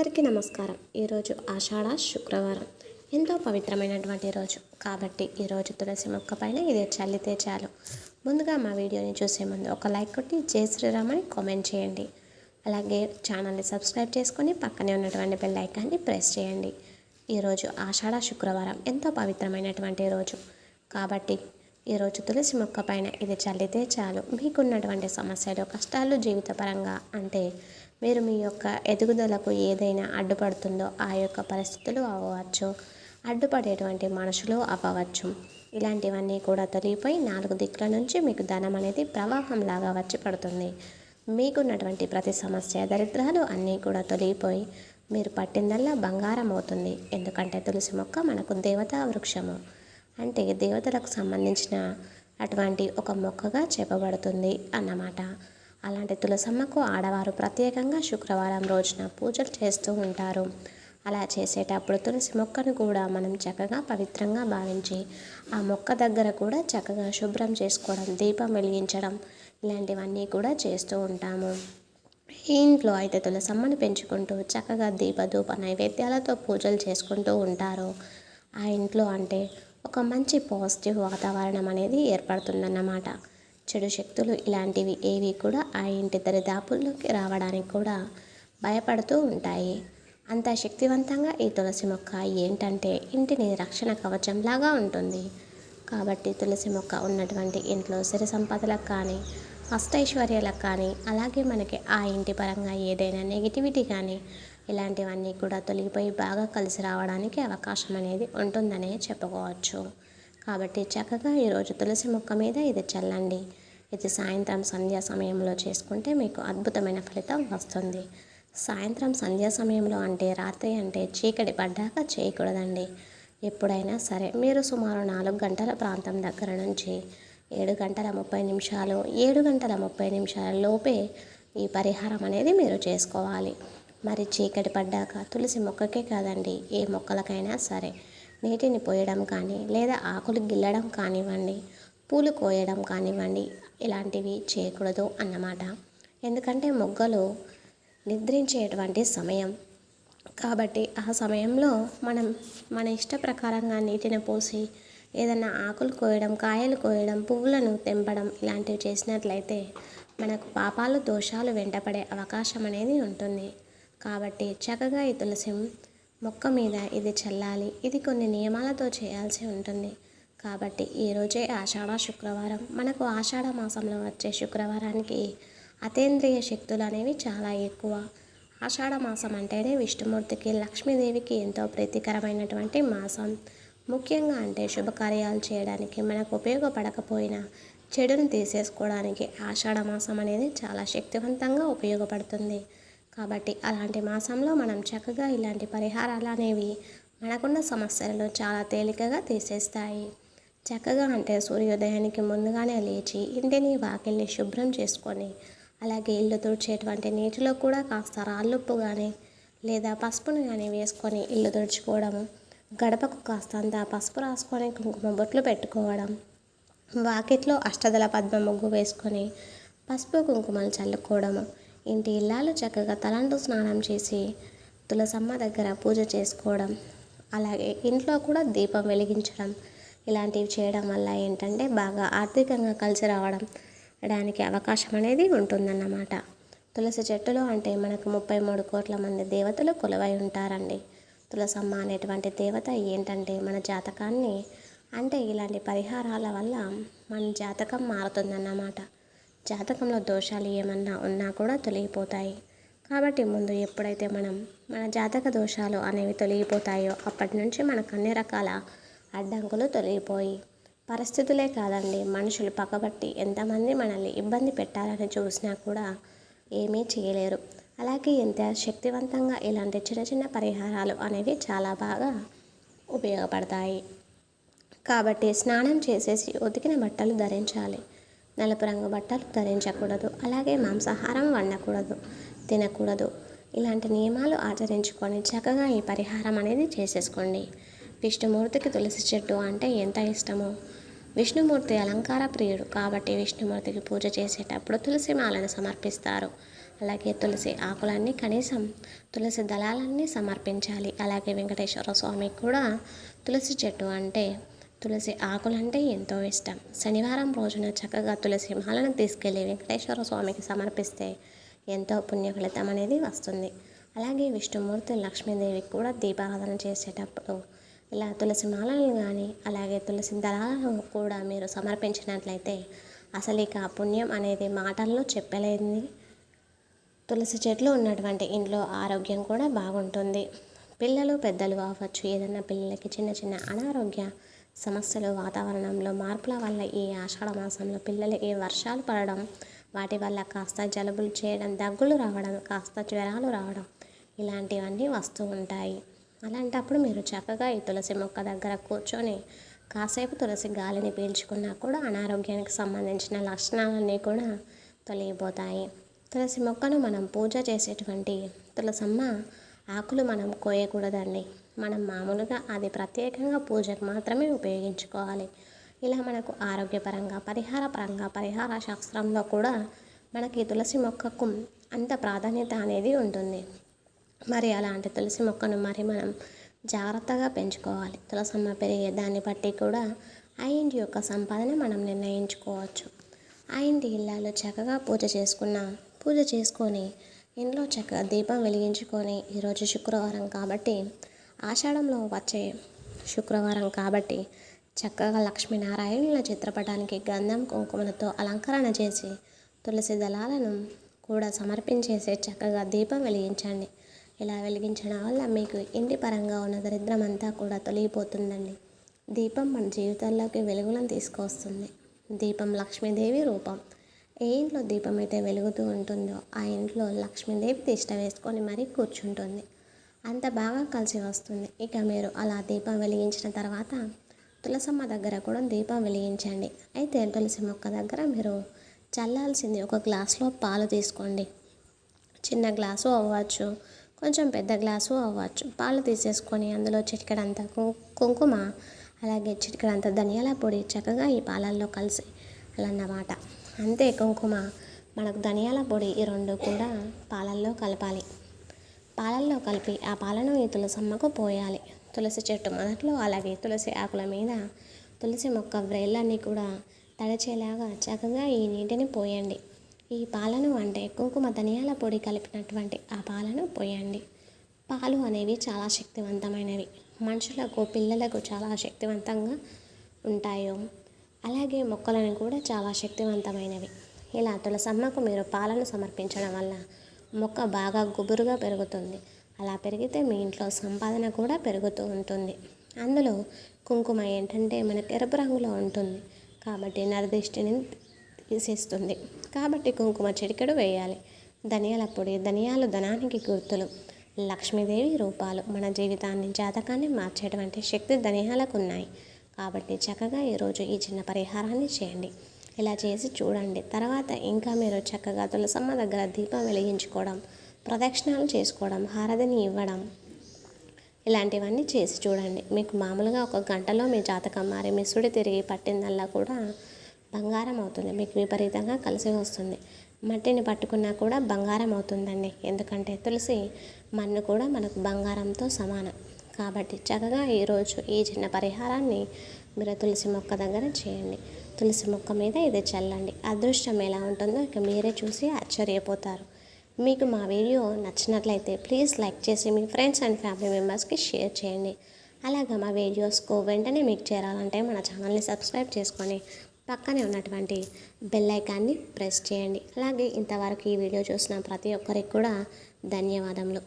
అందరికీ నమస్కారం. ఈరోజు ఆషాఢ శుక్రవారం. ఎంతో పవిత్రమైనటువంటి రోజు. కాబట్టి ఈరోజు తులసి మొక్క పైన ఇది చల్లితే చాలు. ముందుగా మా వీడియోని చూసే ముందు ఒక లైక్ కొట్టి జై శ్రీరామ్ అని కామెంట్ చేయండి. అలాగే ఛానల్ని సబ్స్క్రైబ్ చేసుకొని పక్కనే ఉన్నటువంటి బెల్ ఐకాన్ని ప్రెస్ చేయండి. ఈరోజు ఆషాఢ శుక్రవారం. ఎంతో పవిత్రమైనటువంటి రోజు. కాబట్టి ఈరోజు తులసి మొక్క పైన ఇది చల్లితే చాలు. మీకున్నటువంటి సమస్యలు కష్టాలు జీవితపరంగా అంటే మీరు మీ యొక్క ఎదుగుదలకు ఏదైనా అడ్డుపడుతుందో ఆ యొక్క పరిస్థితులు అవ్వచ్చు అడ్డుపడేటువంటి మనుషులు అవ్వవచ్చు. ఇలాంటివన్నీ కూడా తొలిగిపోయి నాలుగు దిక్కుల నుంచి మీకు ధనం అనేది ప్రవాహంలాగా వచ్చి పడుతుంది. మీకున్నటువంటి ప్రతి సమస్య దరిద్రాలు అన్నీ కూడా తొలగిపోయి మీరు పట్టిందల్లా బంగారం అవుతుంది. ఎందుకంటే తులసి మొక్క మనకు దేవతా వృక్షము. అంటే దేవతలకు సంబంధించిన అటువంటి ఒక మొక్కగా చెప్పబడుతుంది అన్నమాట. అలాంటి తులసమ్మకు ఆడవారు ప్రత్యేకంగా శుక్రవారం రోజున పూజలు చేస్తూ ఉంటారు. అలా చేసేటప్పుడు తులసి మొక్కను కూడా మనం చక్కగా పవిత్రంగా భావించి ఆ మొక్క దగ్గర కూడా చక్కగా శుభ్రం చేసుకోవడం దీపం వెలిగించడం ఇలాంటివన్నీ కూడా చేస్తూ ఉంటాము. ఇంట్లో అయితే తులసమ్మని పెంచుకుంటూ చక్కగా దీపధూప నైవేద్యాలతో పూజలు చేసుకుంటూ ఉంటారు. ఆ ఇంట్లో అంటే ఒక మంచి పాజిటివ్ వాతావరణం అనేది ఏర్పడుతుందన్నమాట. చెడు శక్తులు ఇలాంటివి ఏవి కూడా ఆ ఇంటి దరిదాపుల్లోకి రావడానికి కూడా భయపడుతూ ఉంటాయి. అంత శక్తివంతంగా ఈ తులసి మొక్క ఏంటంటే ఇంటిని రక్షణ కవచంలాగా ఉంటుంది. కాబట్టి తులసి మొక్క ఉన్నటువంటి ఇంట్లో సిరి సంపదలకు కానీ అష్టైశ్వర్యాలకు కానీ అలాగే మనకి ఆ ఇంటి పరంగా ఏదైనా నెగిటివిటీ కానీ ఇలాంటివన్నీ కూడా తొలగిపోయి బాగా కలిసి రావడానికి అవకాశం అనేది ఉంటుందనే చెప్పుకోవచ్చు. కాబట్టి చక్కగా ఈరోజు తులసి మొక్క మీద ఇది చల్లండి. ఇది సాయంత్రం సంధ్యా సమయంలో చేసుకుంటే మీకు అద్భుతమైన ఫలితం వస్తుంది. సాయంత్రం సంధ్యా సమయంలో అంటే రాత్రి అంటే చీకటి పడ్డాక చేయకూడదండి. ఎప్పుడైనా సరే మీరు సుమారు నాలుగు గంటల ప్రాంతం దగ్గర నుంచి ఏడు గంటల ముప్పై నిమిషాలు ఏడు గంటల ముప్పై నిమిషాల లోపే ఈ పరిహారం అనేది మీరు చేసుకోవాలి. మరి చీకటి పడ్డాక తులసి మొక్కకే కాదండి ఏ మొక్కలకైనా సరే నీటిని పోయడం కానీ లేదా ఆకులు గిల్లడం కానివ్వండి పూలు కోయడం కానివ్వండి ఇలాంటివి చేయకూడదు అన్నమాట. ఎందుకంటే మొగ్గలు నిద్రించేటువంటి సమయం. కాబట్టి ఆ సమయంలో మనం మన ఇష్ట ప్రకారంగా నీటిని పోసి ఏదైనా ఆకులు కోయడం కాయలు కోయడం పువ్వులను తెంపడం ఇలాంటివి చేసినట్లయితే మనకు పాపాలు దోషాలు వెంటపడే అవకాశం అనేది ఉంటుంది. కాబట్టి చక్కగా ఈ తులసి మొక్క మీద ఇది చల్లాలి. ఇది కొన్ని నియమాలతో చేయాల్సి ఉంటుంది. కాబట్టి ఈరోజే ఆషాఢ శుక్రవారం. మనకు ఆషాఢ మాసంలో వచ్చే శుక్రవారానికి అతేంద్రియ శక్తులు అనేవి చాలా ఎక్కువ. ఆషాఢ మాసం అంటేనే విష్ణుమూర్తికి లక్ష్మీదేవికి ఎంతో ప్రీతికరమైనటువంటి మాసం. ముఖ్యంగా అంటే శుభకార్యాలు చేయడానికి మనకు ఉపయోగపడకపోయినా చెడును తీసేసుకోవడానికి ఆషాఢ మాసం అనేది చాలా శక్తివంతంగా ఉపయోగపడుతుంది. కాబట్టి అలాంటి మాసంలో మనం చక్కగా ఇలాంటి పరిహారాలు అనేవి మనకున్న సమస్యలను చాలా తేలికగా తీసేస్తాయి. చక్కగా అంటే సూర్యోదయానికి ముందుగానే లేచి ఇంటిని వాకిల్ని శుభ్రం చేసుకొని అలాగే ఇల్లు తుడిచేటువంటి నీటిలో కూడా కాస్త రాళ్ళుప్పు కానీ లేదా పసుపును కానీ వేసుకొని ఇల్లు తుడుచుకోవడము గడపకు కాస్తంత పసుపు రాసుకొని కుంకుమ బొట్లు పెట్టుకోవడం వాకిట్లో అష్టదల పద్మ ముగ్గు వేసుకొని పసుపు కుంకుమలు చల్లుకోవడము ఇంటి ఇల్లాలు చక్కగా తలంటు స్నానం చేసి తులసమ్మ దగ్గర పూజ చేసుకోవడం అలాగే ఇంట్లో కూడా దీపం వెలిగించడం ఇలాంటివి చేయడం వల్ల ఏంటంటే బాగా ఆర్థికంగా కలిసి రావడం దానికి అవకాశం అనేది ఉంటుందన్నమాట. తులసి చెట్టులో అంటే మనకు ముప్పై మూడు కోట్ల మంది దేవతలు కొలువై ఉంటారండి. తులసమ్మ అనేటువంటి దేవత ఏంటంటే మన జాతకాన్ని అంటే ఇలాంటి పరిహారాల వల్ల మన జాతకం మారుతుందన్నమాట. జాతకంలో దోషాలు ఏమన్నా ఉన్నా కూడా తొలగిపోతాయి. కాబట్టి ముందు ఎప్పుడైతే మనం మన జాతక దోషాలు అనేవి తొలగిపోతాయో అప్పటి నుంచి మనకు అన్ని రకాల అడ్డంకులు తొలగిపోయి. పరిస్థితులే కాదండి. మనుషులు పక్కబట్టి ఎంతమంది మనల్ని ఇబ్బంది పెట్టాలని చూసినా కూడా ఏమీ చేయలేరు. అలాగే ఎంత శక్తివంతంగా ఇలాంటి చిన్న చిన్న పరిహారాలు అనేవి చాలా బాగా ఉపయోగపడతాయి. కాబట్టి స్నానం చేసేసి ఉతికిన బట్టలు ధరించాలి. నలుపు రంగు బట్టలు ధరించకూడదు. అలాగే మాంసాహారం వండకూడదు. తినకూడదు. ఇలాంటి నియమాలు ఆచరించుకొని చక్కగా ఈ పరిహారం అనేది చేసేసుకోండి. విష్ణుమూర్తికి తులసి చెట్టు అంటే ఎంత ఇష్టమో. విష్ణుమూర్తి అలంకార ప్రియుడు కాబట్టి విష్ణుమూర్తికి పూజ చేసేటప్పుడు తులసి మాలను సమర్పిస్తారు. అలాగే తులసి ఆకులన్నీ కనీసం తులసి దళాలన్నీ సమర్పించాలి. అలాగే వెంకటేశ్వర స్వామికి కూడా తులసి చెట్టు అంటే తులసి ఆకులంటే ఎంతో ఇష్టం. శనివారం రోజున చక్కగా తులసి మాలను తీసుకెళ్ళి వెంకటేశ్వర స్వామికి సమర్పిస్తే ఎంతో పుణ్య ఫలితం అనేది వస్తుంది. అలాగే విష్ణుమూర్తి లక్ష్మీదేవికి కూడా దీపారాధన చేసేటప్పుడు ఇలా తులసి మాలలను కానీ అలాగే తులసి దళాలను కూడా మీరు సమర్పించినట్లయితే అసలు ఇక పుణ్యం అనేది మాటల్లో చెప్పలేనిది తులసి చెట్లు ఉన్నటువంటి ఇంట్లో ఆరోగ్యం కూడా బాగుంటుంది. పిల్లలు పెద్దలు అవ్వచ్చు ఏదైనా పిల్లలకి చిన్న చిన్న అనారోగ్య సమస్యలు వాతావరణంలో మార్పుల వల్ల ఈ ఆషాఢ మాసంలో పిల్లలకి వర్షాలు పడడం వాటి వల్ల కాస్త జలుబులు చేయడం దగ్గులు రావడం కాస్త జ్వరాలు రావడం ఇలాంటివన్నీ వస్తూ ఉంటాయి. అలాంటప్పుడు మీరు చక్కగా ఈ తులసి మొక్క దగ్గర కూర్చొని కాసేపు తులసి గాలిని పీల్చుకున్నా కూడా అనారోగ్యానికి సంబంధించిన లక్షణాలన్నీ కూడా తొలగిపోతాయి. తులసి మొక్కను మనం పూజ చేసేటువంటి తులసమ్మ ఆకులు మనం కోయకూడదండి. మనం మామూలుగా అది ప్రత్యేకంగా పూజకు మాత్రమే ఉపయోగించుకోవాలి. ఇలా మనకు ఆరోగ్యపరంగా పరిహార పరంగా పరిహార శాస్త్రంలో కూడా మనకి తులసి మొక్కకు అంత ప్రాధాన్యత అనేది ఉంటుంది. మరి అలాంటి తులసి మొక్కను మరి మనం జాగ్రత్తగా పెంచుకోవాలి. తులసమ్మ పెరిగే దాన్ని బట్టి కూడా ఆ ఇంటి యొక్క సంపాదన మనం నిర్ణయించుకోవచ్చు. ఆ ఇంటి ఇళ్ళలో చక్కగా పూజ చేసుకున్న పూజ చేసుకొని ఇంట్లో చక్కగా దీపం వెలిగించుకొని ఈరోజు శుక్రవారం కాబట్టి ఆషాఢంలో వచ్చే శుక్రవారం కాబట్టి చక్కగా లక్ష్మీనారాయణుల చిత్రపటానికి గంధం కుంకుమలతో అలంకరణ చేసి తులసి దళాలను కూడా సమర్పించేసి చక్కగా దీపం వెలిగించండి. ఇలా వెలిగించడం వల్ల మీకు ఇంటి పరంగా ఉన్న దరిద్రం అంతా కూడా తొలగిపోతుందండి. దీపం మన జీవితాల్లోకి వెలుగులను తీసుకొస్తుంది. దీపం లక్ష్మీదేవి రూపం. ఏ ఇంట్లో దీపం అయితే వెలుగుతూ ఉంటుందో ఆ ఇంట్లో లక్ష్మీదేవి తిష్ట వేసుకొని మరీ కూర్చుంటుంది. అంత బాగా కలిసి వస్తుంది. ఇక మీరు అలా దీపం వెలిగించిన తర్వాత తులసమ్మ దగ్గర కూడా దీపం వెలిగించండి. అయితే తులసి మొక్క దగ్గర మీరు చల్లాల్సింది ఒక గ్లాస్లో పాలు తీసుకోండి. చిన్న గ్లాసు అవ్వచ్చు కొంచెం పెద్ద గ్లాసు అవ్వచ్చు. పాలు తీసేసుకొని అందులో చిటికెడంత కుంకుమ అలాగే చిటికెడంత ధనియాల పొడి చక్కగా ఈ పాలల్లో కలిసి అన్నమాట అంతే కుంకుమ. మనకు ధనియాల పొడి ఈ రెండు కూడా పాలల్లో కలపాలి. పాలల్లో కలిపి ఆ పాలను ఈ తులసమ్మకు పోయాలి. తులసి చెట్టు మొదట్లో అలాగే తులసి ఆకుల మీద తులసి మొక్క వ్రేళ్ళన్నీ కూడా తడిచేలాగా చక్కగా ఈ నీటిని పోయండి. ఈ పాలను అంటే కుంకుమ ధనియాల పొడి కలిపినటువంటి ఆ పాలను పోయండి. పాలు అనేవి చాలా శక్తివంతమైనవి. మనుషులకు పిల్లలకు చాలా శక్తివంతంగా ఉంటాయో అలాగే మొక్కలను కూడా చాలా శక్తివంతమైనవి. ఇలా తులసమ్మకు మీరు పాలను సమర్పించడం వల్ల మొక్క బాగా గుబురుగా పెరుగుతుంది. అలా పెరిగితే మీ ఇంట్లో సంపాదన కూడా పెరుగుతూ ఉంటుంది. అందులో కుంకుమ ఏంటంటే మనకు ఎరుపు రంగులో ఉంటుంది. కాబట్టి నరదిష్టిని తీసేస్తుంది కాబట్టి కుంకుమ చిటికెడు వేయాలి. ధనియాల పొడి ధనియాలు ధనానికి గుర్తులు. లక్ష్మీదేవి రూపాలు. మన జీవితాన్ని జాతకాన్ని మార్చేటువంటి శక్తి ధనియాలకు ఉన్నాయి కాబట్టి చక్కగా ఈరోజు ఈ చిన్న పరిహారాన్ని చేయండి. ఇలా చేసి చూడండి. తర్వాత ఇంకా మీరు చక్కగా తులసమ్మ దగ్గర దీపం వెలిగించుకోవడం ప్రదక్షిణాలు చేసుకోవడం హారతిని ఇవ్వడం ఇలాంటివన్నీ చేసి చూడండి. మీకు మామూలుగా ఒక గంటలో మీ జాతకం మారి మీ సుడి తిరిగి పట్టిందల్లా కూడా బంగారం అవుతుంది. మీకు విపరీతంగా కలిసి వస్తుంది. మట్టిని పట్టుకున్నా కూడా బంగారం అవుతుందండి. ఎందుకంటే తులసి మన్ను కూడా మనకు బంగారంతో సమానం. కాబట్టి చక్కగా ఈరోజు ఈ చిన్న పరిహారాన్ని మీరు తులసి మొక్క దగ్గర చేయండి. తులసి మొక్క మీద ఇది చల్లండి. అదృష్టం ఎలా ఉంటుందో ఇక మీరే చూసి ఆశ్చర్యపోతారు. మీకు మా వీడియో నచ్చినట్లయితే ప్లీజ్ లైక్ చేసి మీ ఫ్రెండ్స్ అండ్ ఫ్యామిలీ మెంబర్స్కి షేర్ చేయండి. అలాగా మా వీడియోస్కు వెంటనే మీకు చేరాలంటే మన ఛానల్ని సబ్స్క్రైబ్ చేసుకొని పక్కనే ఉన్నటువంటి బెల్ ఐకాన్ని ప్రెస్ చేయండి. అలాగే ఇంతవరకు ఈ వీడియో చూసిన ప్రతి ఒక్కరికి కూడా ధన్యవాదములు.